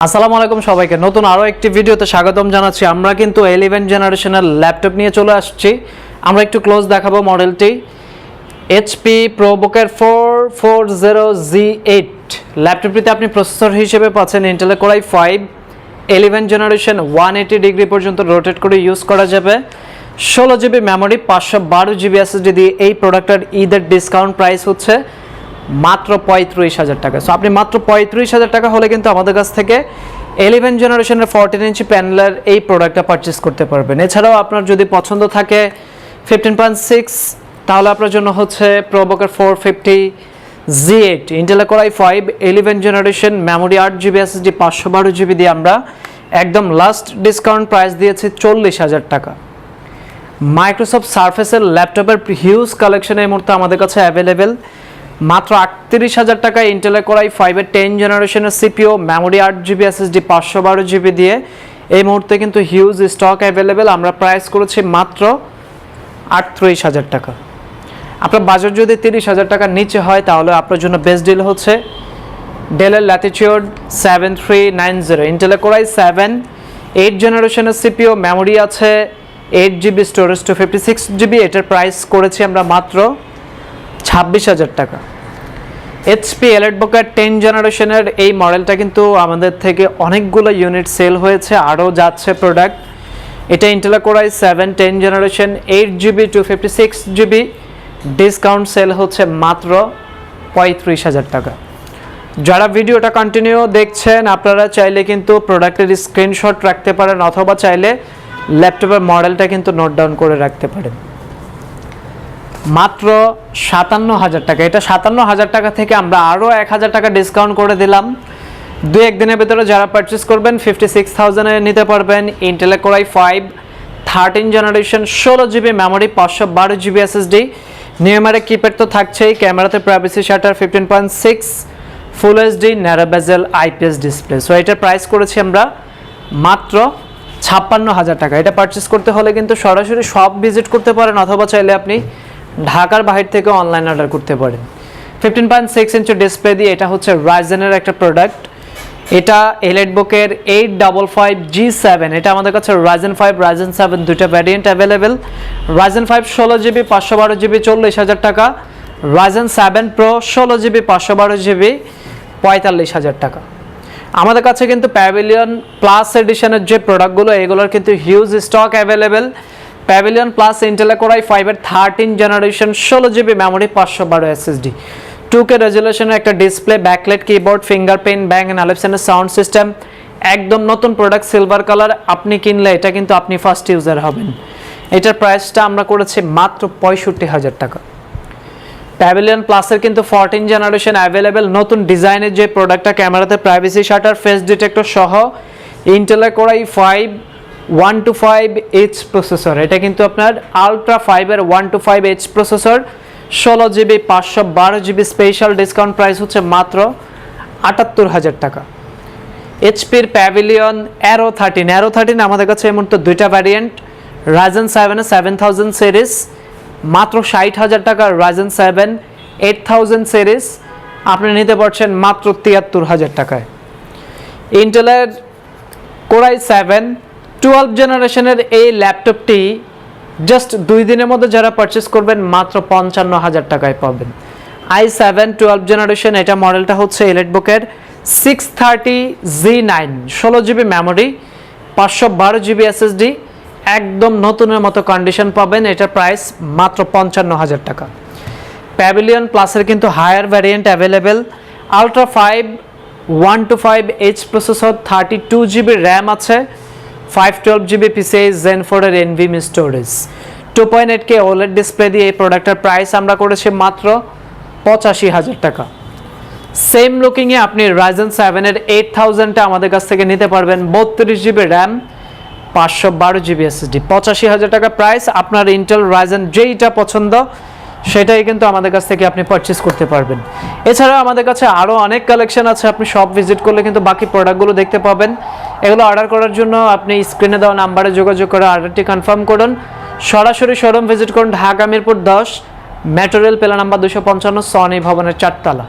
আসসালামু আলাইকুম সবাইকে। নতুন আরও একটি ভিডিওতে স্বাগতম জানাচ্ছি। আমরা কিন্তু ইলেভেন জেনারেশনের ল্যাপটপ নিয়ে চলে আসছি। আমরা একটু ক্লোজ দেখাবো মডেলটি HP প্রোবুকের four four zero G eight ল্যাপটপটিতে আপনি প্রসেসর হিসেবে পাচ্ছেন ইন্টেলের core i five eleven generation one eighty degree পর্যন্ত রোটেট করে ইউজ করা যাবে। ষোলো জিবি মেমোরি পাঁচশো বারো জিবি এসএসডি দিয়ে এই প্রোডাক্টের ঈদের ডিসকাউন্ট প্রাইস হচ্ছে মাত্র পঁয়ত্রিশ হাজার টাকা। সো আপনি মাত্র পঁয়ত্রিশ হাজার টাকা হলে কিন্তু আমাদের কাছ থেকে ইলেভেন জেনারেশনের ফোরটিন ইঞ্চি প্যানেলের এই প্রোডাক্টটা পারচেস করতে পারবেন। এছাড়াও আপনার যদি পছন্দ থাকে ফিফটিন পয়েন্ট সিক্স তাহলে আপনার জন্য হচ্ছে প্রোবকের four fifty G eight ইন্টেলা core i five eleven generation memory আট জিবি এস এসএসডি পাঁচশো বারো জিবি দিয়ে আমরা একদম লাস্ট ডিসকাউন্ট প্রাইস দিয়েছি চল্লিশ হাজার টাকা। মাইক্রোসফট সার্ফেসের ল্যাপটপের হিউজ কালেকশন এই মুহূর্তে আমাদের কাছে অ্যাভেলেবেল মাত্র আটত্রিশ হাজার টাকায় ইন্টেলে করাই ফাইভের টেন জেনারেশনের সিপিও মেমোরি আট জিবি এসএসডি পাঁচশো বারো জিবি দিয়ে। এই মুহূর্তে কিন্তু হিউজ স্টক অ্যাভেলেবেল আমরা প্রাইস করেছি মাত্র আটত্রিশ হাজার টাকা। আপনার বাজার যদি তিরিশ হাজার টাকার নিচে হয়, তাহলে আপনার জন্য বেস্ট ডিল হচ্ছে ডেলের Latitude seven three nine zero ইন্টেলে core i seven eight জেনারেশনের সিপিও মেমোরি আছে eight GB storage two fifty six GB এটার প্রাইস করেছি আমরা মাত্র ছাব্বিশ হাজার টাকা। এইচপি এলেটবুকের টেন জেনারেশনের এই মডেলটা কিন্তু আমাদের থেকে অনেকগুলো ইউনিট সেল হয়েছে, আরও যাচ্ছে প্রোডাক্ট এটা ইন্টেলা core i seven ten generation eight GB two fifty six GB discount sale হচ্ছে মাত্র পঁয়ত্রিশ হাজার টাকা। যারা ভিডিওটা কন্টিনিউ দেখছেন, আপনারা চাইলে কিন্তু প্রোডাক্টের স্ক্রিনশট রাখতে পারেন, অথবা চাইলে ল্যাপটপের মডেলটা কিন্তু নোট ডাউন করে রাখতে পারেন। মাত্র সাতান্ন হাজার টাকা। এটা সাতান্ন হাজার টাকা থেকে আমরা আরও এক হাজার টাকা ডিসকাউন্ট করে দিলাম। দু একদিনের ভেতরে যারা পারচেস করবেন ফিফটি সিক্স থাউজেন্ডে নিতে পারবেন। ইন্টেলে core i five thirteen generation ষোলো জিবি মেমোরি পাঁচশো বারো জিবি এসএসডি নিয়মারে কিপ্যাড তো থাকছেই, ক্যামেরাতে privacy shutter fifteen point six full HD narrow bezel IPS display so এটার প্রাইস করেছি আমরা মাত্র ছাপ্পান্ন হাজার টাকা। এটা পারচেস করতে হলে কিন্তু সরাসরি শপ ভিজিট করতে পারেন, অথবা চাইলে আপনি ঢাকার বাহির থেকে অনলাইন অর্ডার করতে পারেন। Fifteen point six inch display দিয়ে এটা হচ্ছে রাইজেনের একটা প্রোডাক্ট এটা এলেট বুকের eight double five G seven এটা আমাদের কাছে রাইজেন ফাইভ রাইজেন সেভেন দুইটা ভ্যারিয়েন্ট অ্যাভেলেবেল রাইজেন ফাইভ ষোলো জিবি পাঁচশো বারো জিবি চল্লিশ হাজার টাকা। রাইজেন সেভেন প্রো ষোলো জিবি পাঁচশো বারো জিবি পঁয়তাল্লিশ হাজার টাকা। আমাদের কাছে কিন্তু প্যাভিলিয়ন প্লাস এডিশনের যে প্রোডাক্টগুলো এগুলোর কিন্তু huge stock available Pavilion plus ইন্টেলে core i ফাইভের থার্টিন জেনারেশন ষোলো জিবি মেমোরি পাঁচশো বারো এসএসডি টু কে রেজুলেশনের একটা display backlit keyboard fingerprint Bang and আলেপসেনের sound system একদম নতুন প্রোডাক্ট সিলভার কালার আপনি কিনলে এটা কিন্তু আপনি ফার্স্ট ইউজার হবেন। এটার প্রাইসটা আমরা করেছি মাত্র পঁয়ষট্টি হাজার টাকা। প্যাভিলিয়ন প্লাসের কিন্তু ফোরটিন জেনারেশন অ্যাভেলেবেল নতুন ডিজাইনের যে প্রোডাক্টটা ক্যামেরাতে প্রাইভেসি শাটার ফেস ডিটেক্টর সহ ইন্টেলের core i five one two five H processor এটা কিন্তু আপনার আলট্রা ফাইভের one two five H processor ষোলো জিবি পাঁচশো বারো জিবি স্পেশাল ডিসকাউন্ট প্রাইস হচ্ছে মাত্র আটাত্তর হাজার টাকা। এইচপির Pavilion aero thirteen aero thirteen আমাদের কাছে এই মুহূর্তে দুইটা ভ্যারিয়েন্ট রাজেন সেভেনের সেভেন থাউজেন্ড সিরিজ মাত্র ষাট হাজার টাকার Ryzen seven eight thousand series আপনি নিতে পারছেন মাত্র তিয়াত্তর হাজার টাকায়। ইন্টেলের কোরাই সেভেন টুয়েলভ জেনারেশনের এই ল্যাপটপটি জাস্ট দুই দিনের মধ্যে যারা পারচেস করবেন, মাত্র পঞ্চান্ন হাজার টাকায় পাবেন। আই সেভেন টুয়েলভ জেনারেশন এটা মডেলটা হচ্ছে ইলেকটবুকের সিক্স থার্টি জি নাইন ষোলো জিবি মেমোরি পাঁচশো বারো জিবি এসএসডি একদম নতুনের মতো কন্ডিশন পাবেন, এটার প্রাইস মাত্র পঞ্চান্ন হাজার টাকা। প্যাভিলিয়ন প্লাসের কিন্তু higher variant available Ultra five one two five H processor thirty two GB RAM আছে five twelve GB PCI gen ফোরের NVMe storage two point eight K OLED display দিয়ে এই প্রোডাক্টের প্রাইস আমরা করেছি মাত্র পঁচাশি হাজার টাকা। সেম লুকিংয়ে আপনি রাইজেন সেভেনের এইট থাউজেন্ডটা আমাদের কাছ থেকে নিতে পারবেন, বত্রিশ জিবি র্যাম পাঁচশো বারো জিবি এসএসডি পঁচাশি হাজার টাকা প্রাইস আপনার ইন্টেল রাইজেন যেইটা পছন্দ সেটাই কিন্তু আমাদের কাছ থেকে আপনি পারচেস করতে পারবেন। এছাড়া আমাদের কাছে আরও অনেক কালেকশন আছে, আপনি সব ভিজিট করলে কিন্তু বাকি প্রোডাক্টগুলো দেখতে পাবেন। এগুলো অর্ডার করার জন্য আপনি স্ক্রিনে দেওয়া নাম্বারে যোগাযোগ করে অর্ডারটি কনফার্ম করুন। সরাসরি শোরুম ভিজিট করুন, ঢাকা মিরপুর দশ মেটোরিয়াল পেলা নাম্বার দুশো পঞ্চান্ন সনি ভবনের চারতলা।